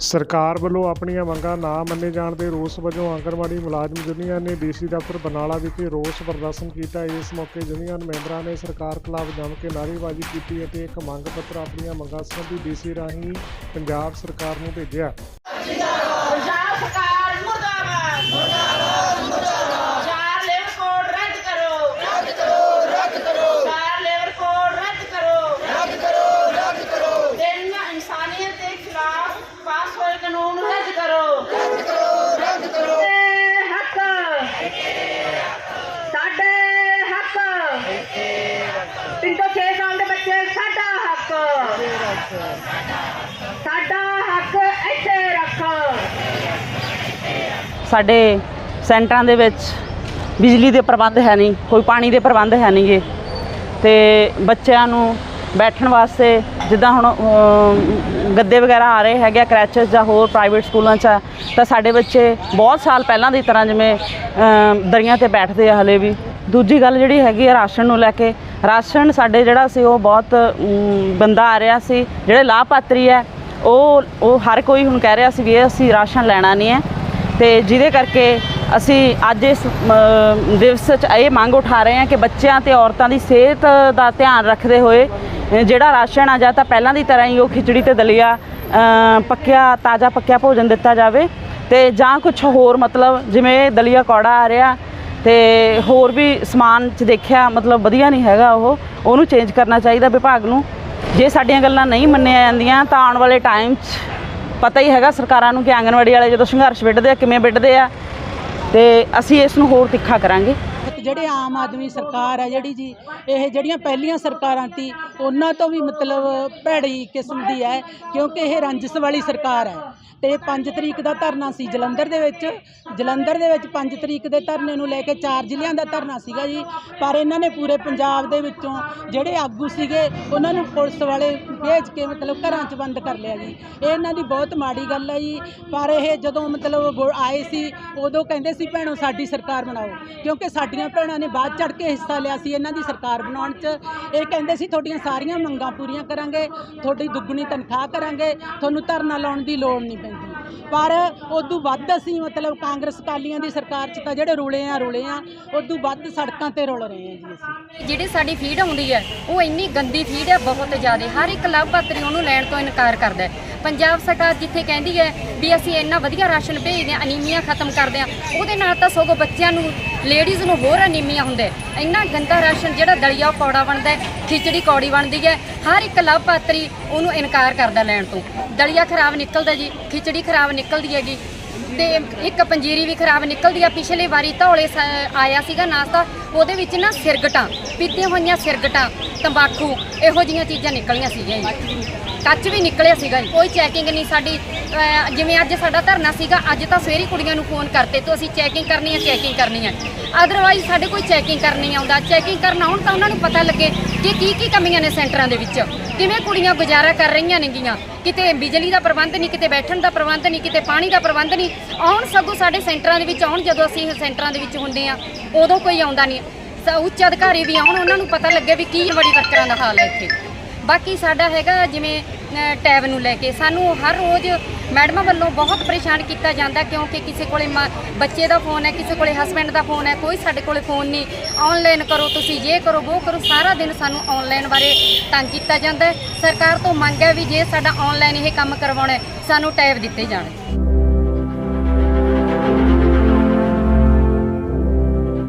ਸਰਕਾਰ ਵੱਲੋਂ ਆਪਣੀਆਂ ਮੰਗਾਂ ਨਾ ਮੰਨੇ ਜਾਣ ਦੇ ਰੋਸ ਵਜੋਂ ਆਂਗਣਵਾੜੀ ਮੁਲਾਜ਼ਮ ਯੂਨੀਅਨ ਨੇ ਡੀਸੀ ਦਫ਼ਤਰ ਬਰਨਾਲਾ ਵਿਖੇ ਰੋਸ ਪ੍ਰਦਰਸ਼ਨ ਕੀਤਾ, ਇਸ ਮੌਕੇ ਯੂਨੀਅਨ ਮੈਂਬਰਾਂ ਨੇ ਸਰਕਾਰ ਖਿਲਾਫ ਜੰਮ ਕੇ ਨਾਅਰੇਬਾਜ਼ੀ ਕੀਤੀ ਅਤੇ ਇੱਕ ਮੰਗ ਪੱਤਰ ਆਪਣੀਆਂ ਮੰਗਾਂ ਸੰਬੰਧੀ ਡੀਸੀ ਰਾਹੀਂ ਪੰਜਾਬ ਸਰਕਾਰ ਨੂੰ ਭੇਜਿਆ। ਸਾਡਾ ਹੱਕ ਇੱਥੇ ਰੱਖੋ। ਸਾਡੇ ਸੈਂਟਰਾਂ ਦੇ ਵਿੱਚ ਬਿਜਲੀ ਦੇ ਪ੍ਰਬੰਧ ਹੈ ਨਹੀਂ, ਕੋਈ ਪਾਣੀ ਦੇ ਪ੍ਰਬੰਧ ਹੈ ਨਹੀਂਗੇ ਤੇ ਬੱਚਿਆਂ ਨੂੰ ਬੈਠਣ ਵਾਸਤੇ ਜਿੱਦਾਂ ਹੁਣ ਗੱਦੇ ਵਗੈਰਾ ਆ ਰਹੇ ਹੈਗੇ ਕਰੈਚਸ ਜਾਂ ਹੋਰ ਪ੍ਰਾਈਵੇਟ ਸਕੂਲਾਂ 'ਚ, ਤਾਂ ਸਾਡੇ ਬੱਚੇ ਬਹੁਤ ਸਾਲ ਪਹਿਲਾਂ ਦੀ ਤਰ੍ਹਾਂ ਜਿਵੇਂ ਦਰੀਆਂ ਤੇ ਬੈਠਦੇ ਆ ਹਲੇ ਵੀ। ਦੂਜੀ ਗੱਲ ਜਿਹੜੀ ਹੈਗੀ ਆ, ਰਾਸ਼ਨ ਨੂੰ ਲੈ ਕੇ ਰਾਸ਼ਨ ਸਾਡੇ ਜਿਹੜਾ ਸੀ ਉਹ ਬਹੁਤ ਅਮ, ਬੰਦਾ ਆ ਰਿਹਾ ਸੀ। ਜਿਹੜੇ ਲਾਭਪਾਤਰੀ ਹੈ ਉਹ ਉਹ ਹਰ ਕੋਈ ਹੁਣ ਕਹਿ ਰਿਹਾ ਸੀ ਵੀ ਅਸੀਂ ਰਾਸ਼ਨ ਲੈਣਾ ਨਹੀਂ ਹੈ। ਤੇ ਜਿਹਦੇ ਕਰਕੇ ਅਸੀਂ ਅੱਜ ਇਸ ਦਿਵਸ 'ਚ ਇਹ ਮੰਗ ਉਠਾ ਰਹੇ ਹਾਂ ਕਿ ਬੱਚਿਆਂ ਤੇ ਔਰਤਾਂ ਦੀ ਸਿਹਤ ਦਾ ਧਿਆਨ ਰੱਖਦੇ ਹੋਏ ਜਿਹੜਾ ਰਾਸ਼ਨ ਆ ਜਾਂ ਤਾਂ ਪਹਿਲਾਂ ਦੀ ਤਰ੍ਹਾਂ ਹੀ ਉਹ ਖਿਚੜੀ ਤੇ ਦਲੀਆ ਪੱਕਿਆ ਤਾਜ਼ਾ ਪੱਕਿਆ ਭੋਜਨ ਦਿੱਤਾ ਜਾਵੇ। ਤੇ ਜਾਂ ਕੁਝ ਹੋਰ ਮਤਲਬ ਜਿਵੇਂ ਦਲੀਆ ਕੌੜਾ ਆ ਰਿਹਾ ਤੇ ਹੋਰ ਵੀ ਸਮਾਨ 'ਚ ਦੇਖਿਆ, ਮਤਲਬ ਵਧੀਆ ਨਹੀਂ ਹੈਗਾ ਉਹ। ਉਹਨੂੰ ਚੇਂਜ ਕਰਨਾ ਚਾਹੀਦਾ ਵਿਭਾਗ ਨੂੰ। ਜੇ ਸਾਡੀਆਂ ਗੱਲਾਂ ਨਹੀਂ ਮੰਨੀਆਂ ਜਾਂਦੀਆਂ, ਤਾਂ ਆਉਣ ਵਾਲੇ ਟਾਈਮ 'ਚ ਪਤਾ ਹੀ ਹੈਗਾ ਸਰਕਾਰਾਂ ਨੂੰ ਕਿ ਆਂਗਣਵਾੜੀ ਵਾਲੇ ਜਦੋਂ ਸੰਘਰਸ਼ ਵਿੱਢਦੇ ਆ, ਕਿਵੇਂ ਵਿੱਢਦੇ ਆ। ਤੇ ਅਸੀਂ ਇਸ ਨੂੰ ਹੋਰ ਤਿੱਖਾ ਕਰਾਂਗੇ। ਜਿਹੜੇ ਆਮ ਆਦਮੀ ਸਰਕਾਰ ਹੈ ਜਿਹੜੀ ਜੀ, ਇਹ ਜਿਹੜੀਆਂ ਪਹਿਲੀਆਂ ਸਰਕਾਰਾਂ ਸੀ ਉਹਨਾਂ ਤੋਂ ਵੀ ਮਤਲਬ ਭੈੜੀ ਕਿਸਮ ਦੀ ਹੈ, ਕਿਉਂਕਿ ਇਹ ਰੰਜਸ ਵਾਲੀ ਸਰਕਾਰ ਹੈ। ਤੇ 5 ਤਰੀਕ ਦਾ ਧਰਨਾ ਸੀ ਜਲੰਧਰ ਦੇ ਵਿੱਚ। ਜਲੰਧਰ ਦੇ ਵਿੱਚ 5 ਤਰੀਕ ਦੇ ਧਰਨੇ ਨੂੰ ਲੈ ਕੇ ਚਾਰ ਜ਼ਿਲ੍ਹਿਆਂ ਦਾ ਧਰਨਾ ਸੀਗਾ ਜੀ। ਪਰ ਇਹਨਾਂ ਨੇ ਪੂਰੇ ਪੰਜਾਬ ਦੇ ਵਿੱਚੋਂ ਜਿਹੜੇ ਆਗੂ ਸੀਗੇ, ਉਹਨਾਂ ਨੂੰ ਪੁਲਿਸ ਵਾਲੇ ਭੇਜ ਕੇ ਮਤਲਬ ਘਰਾਂ 'ਚ ਬੰਦ ਕਰ ਲਿਆ ਜੀ। ਇਹ ਇਹਨਾਂ ਦੀ ਬਹੁਤ ਮਾੜੀ ਗੱਲ ਹੈ ਜੀ। ਪਰ ਇਹ ਜਦੋਂ ਮਤਲਬ ਗੋ- ਆਏ ਸੀ, ਉਦੋਂ ਕਹਿੰਦੇ ਸੀ, ਭੈਣੋ, ਸਾਡੀ ਸਰਕਾਰ ਬਣਾਓ। ਕਿਉਂਕਿ ਸਾਡੀਆਂ ਭੈਣਾਂ ਨੇ ਬਾਅਦ ਚੜ ਕੇ ਹਿੱਸਾ ਲਿਆ ਸੀ ਇਹਨਾਂ ਦੀ ਸਰਕਾਰ ਬਣਾਉਣ 'ਚ। ਇਹ ਕਹਿੰਦੇ ਸੀ, ਤੁਹਾਡੀਆਂ ਸਾਰੀਆਂ ਮੰਗਾਂ ਪੂਰੀਆਂ ਕਰਾਂਗੇ, ਤੁਹਾਡੀ ਦੁੱਗਣੀ ਤਨਖਾਹ ਕਰਾਂਗੇ, ਤੁਹਾਨੂੰ ਧਰਨਾ ਲਾਉਣ ਦੀ ਲੋੜ ਨਹੀਂ ਪੈਂਦੀ। ਪਰ ਉਦੋਂ ਵੱਧ ਅਸੀਂ ਮਤਲਬ ਕਾਂਗਰਸ ਅਕਾਲੀਆਂ ਦੀ ਸਰਕਾਰ 'ਚ ਤਾਂ ਜਿਹੜੇ ਰੁਲੇ ਆ ਰੁਲੇ ਆ, ਉਦੋਂ ਵੱਧ ਸੜਕਾਂ ਤੇ ਰੁਲ ਰਹੇ ਆ ਜੀ ਅਸੀਂ। ਜਿਹੜੀ ਸਾਡੀ ਫੀਡ ਆਉਂਦੀ ਹੈ, ਉਹ ਇੰਨੀ ਗੰਦੀ ਫੀਡ ਹੈ, ਬਹੁਤ ਜ਼ਿਆਦਾ। ਹਰ ਇੱਕ ਲਾਭਪਾਤਰੀ ਉਹਨੂੰ ਲੈਣ ਤੋਂ ਇਨਕਾਰ ਕਰਦਾ ਹੈ। ਪੰਜਾਬ ਸਰਕਾਰ ਜਿੱਥੇ ਕਹਿੰਦੀ ਹੈ ਵੀ ਅਸੀਂ ਇੰਨਾ ਵਧੀਆ ਰਾਸ਼ਨ ਭੇਜਦੇ ਹਾਂ, ਅਨੀਮੀਆ ਖਤਮ ਕਰਦੇ ਹਾਂ, ਉਹਦੇ ਨਾਲ ਤਾਂ ਸਗੋਂ ਬੱਚਿਆਂ ਨੂੰ ਲੇਡੀਜ਼ ਨੂੰ ਹੋਰ ਅਨੀਮੀਆ ਹੁੰਦਾ। ਇੰਨਾ ਗੰਦਾ ਰਾਸ਼ਨ ਜਿਹੜਾ ਦਲੀਆ ਉਹ ਕੌੜਾ ਬਣਦਾ ਖਿਚੜੀ ਕੌੜੀ ਬਣਦੀ ਹੈ, ਹਰ ਇੱਕ ਲਾਭਪਾਤਰੀ ਉਹਨੂੰ ਇਨਕਾਰ ਕਰਦਾ ਲੈਣ ਤੋਂ। ਦਲੀਆ ਖਰਾਬ ਨਿਕਲਦਾ ਜੀ, ਖਿਚੜੀ ਖਰਾਬ ਨਿਕਲਦੀ ਹੈਗੀ ਤੇ ਇੱਕ ਪੰਜੀਰੀ ਵੀ ਖਰਾਬ ਨਿਕਲਦੀ ਆ। ਪਿਛਲੇ ਵਾਰੀ ਧੌਲੇ ਆਇਆ ਸੀਗਾ ਨਾਸਤਾ ਉਹਦੇ ਵਿੱਚ ਨਾ ਸਿਰਗਟਾਂ ਪੀਤੀਆਂ ਹੋਈਆਂ ਸਿਰਗਟਾਂ ਤੰਬਾਕੂ ਇਹੋ ਜੀਆਂ ਚੀਜ਼ਾਂ ਨਿਕਲੀਆਂ ਸੀਗੀਆਂ ਜੀ। ਕੱਚ ਵੀ ਨਿਕਲਿਆ। ਸੀਗਾ ਜੀ। ਕੋਈ ਚੈਕਿੰਗ ਨਹੀਂ ਸਾਡੀ ਜਿਵੇਂ ਅੱਜ ਸਾਡਾ ਧਰਨਾ ਸੀਗਾ ਅੱਜ ਤਾਂ ਸਵੇਰੀ ਕੁੜੀਆਂ ਨੂੰ ਫੋਨ ਕਰਤੇ ਤੋਂ ਅਸੀਂ ਚੈਕਿੰਗ ਕਰਨੀ ਹੈ ਚੈਕਿੰਗ ਕਰਨੀ ਹੈ ਅਦਰਵਾਈਜ਼ ਸਾਡੇ ਕੋਈ ਚੈਕਿੰਗ ਕਰਨ ਆਉਂਦਾ। ਚੈਕਿੰਗ ਕਰਨ ਆਉਣ ਤਾਂ ਉਹਨਾਂ ਨੂੰ ਪਤਾ ਲੱਗੇ ਕਿ ਕੀ ਕੀ ਕਮੀਆਂ ਨੇ ਸੈਂਟਰਾਂ ਦੇ ਵਿੱਚ। ਕਿਵੇਂ ਕੁੜੀਆਂ ਗੁਜ਼ਾਰਾ ਕਰ ਰਹੀਆਂ ਨੇਗੀਆਂ? ਕਿਤੇ ਬਿਜਲੀ ਦਾ ਪ੍ਰਬੰਧ ਨਹੀਂ, ਕਿਤੇ ਬੈਠਣ ਦਾ ਪ੍ਰਬੰਧ ਨਹੀਂ, ਕਿਤੇ ਪਾਣੀ ਦਾ ਪ੍ਰਬੰਧ ਨਹੀਂ। ਆਉਣ ਸਗੋਂ ਸਾਡੇ ਸੈਂਟਰਾਂ ਦੇ ਵਿੱਚ ਆਉਣ, ਜਦੋਂ ਅਸੀਂ ਸੈਂਟਰਾਂ ਦੇ ਵਿੱਚ ਹੁੰਦੇ ਆ ਉਦੋਂ ਕੋਈ ਆਉਂਦਾ ਨਹੀਂ। ਉੱਚ ਅਧਿਕਾਰੀ ਵੀ ਆਉਣ, ਉਹਨਾਂ ਨੂੰ ਪਤਾ ਲੱਗੇ ਵੀ ਕੀ ਬੜੀ ਵਰਕਰਾਂ ਦਾ ਹਾਲ ਹੈ ਇੱਥੇ। ਬਾਕੀ ਸਾਡਾ ਹੈਗਾ ਜਿਵੇਂ ਟੈਬ ਨੂੰ ਲੈ ਕੇ। ਸਾਨੂੰ ਹਰ ਰੋਜ਼ ਮੈਡਮਾਂ ਵੱਲੋਂ ਬਹੁਤ ਪਰੇਸ਼ਾਨ ਕੀਤਾ ਜਾਂਦਾ ਕਿਉਂਕਿ ਕਿਸੇ ਕੋਲੇ ਮਾਂ- ਬੱਚੇ ਦਾ ਫੋਨ ਹੈ, ਕਿਸੇ ਕੋਲੇ ਹਸਬੈਂਡ ਦਾ ਫੋਨ ਹੈ, ਕੋਈ ਸਾਡੇ ਕੋਲੇ ਫੋਨ ਨਹੀਂ। ਆਨਲਾਈਨ ਕਰੋ ਤੁਸੀਂ ਇਹ ਕਰੋ ਉਹ ਕਰੋ, ਸਾਰਾ ਦਿਨ ਸਾਨੂੰ ਆਨਲਾਈਨ ਬਾਰੇ ਤੰਗ ਕੀਤਾ ਜਾਂਦਾ ਸਰਕਾਰ ਤੋਂ ਮੰਗ ਹੈ ਵੀ ਜੇ ਸਾਡਾ ਆਨਲਾਈਨ ਇਹ ਕੰਮ ਕਰਵਾਉਣਾ ਸਾਨੂੰ ਟੈਬ ਦਿੱਤੇ ਜਾਣ।